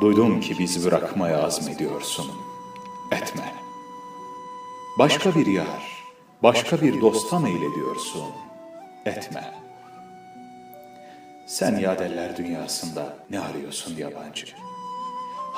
Duydum ki bizi bırakmaya azmediyorsun. Etme. Başka bir yar, başka bir dosta meylediyorsun. Etme. Sen yadeller dünyasında ne arıyorsun yabancı?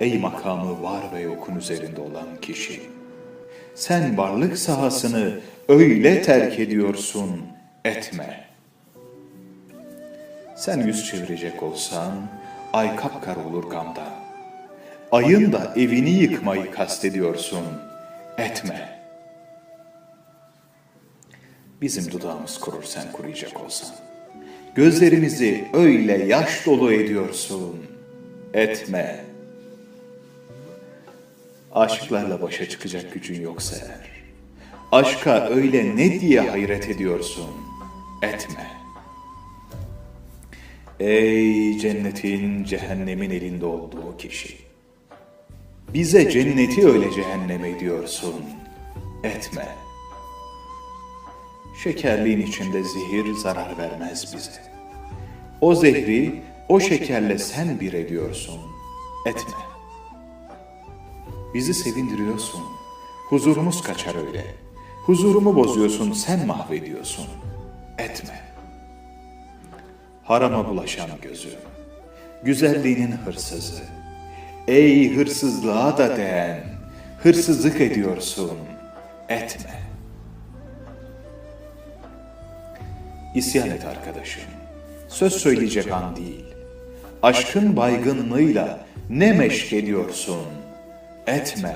Ey makamı var ve yokun üzerinde olan kişi. Sen varlık sahasını öyle terk ediyorsun, etme. Sen yüz çevirecek olsan, ay kapkar olur gamdan. Ayın da evini yıkmayı kastediyorsun, etme. Bizim dudağımız kurur sen kuruyacak olsan. Gözlerimizi öyle yaş dolu ediyorsun, etme. Aşıklarla başa çıkacak gücün yoksa eğer, aşka öyle ne diye hayret ediyorsun, etme. Ey cennetin cehennemin elinde olduğu kişi. Bize cenneti öyle cehennem ediyorsun. Etme. Şekerliğin içinde zehir zarar vermez bize. O zehri o şekerle sen bir ediyorsun. Etme. Bizi sevindiriyorsun. Huzurumuz kaçar öyle. Huzurumu bozuyorsun, sen mahvediyorsun. Etme. Harama bulaşan gözü. Güzelliğinin hırsızı. Ey hırsızlığa da değen, hırsızlık ediyorsun, etme. İsyan et arkadaşım, söz söyleyecek an değil. Aşkın baygınlığıyla ne meşk ediyorsun, etme.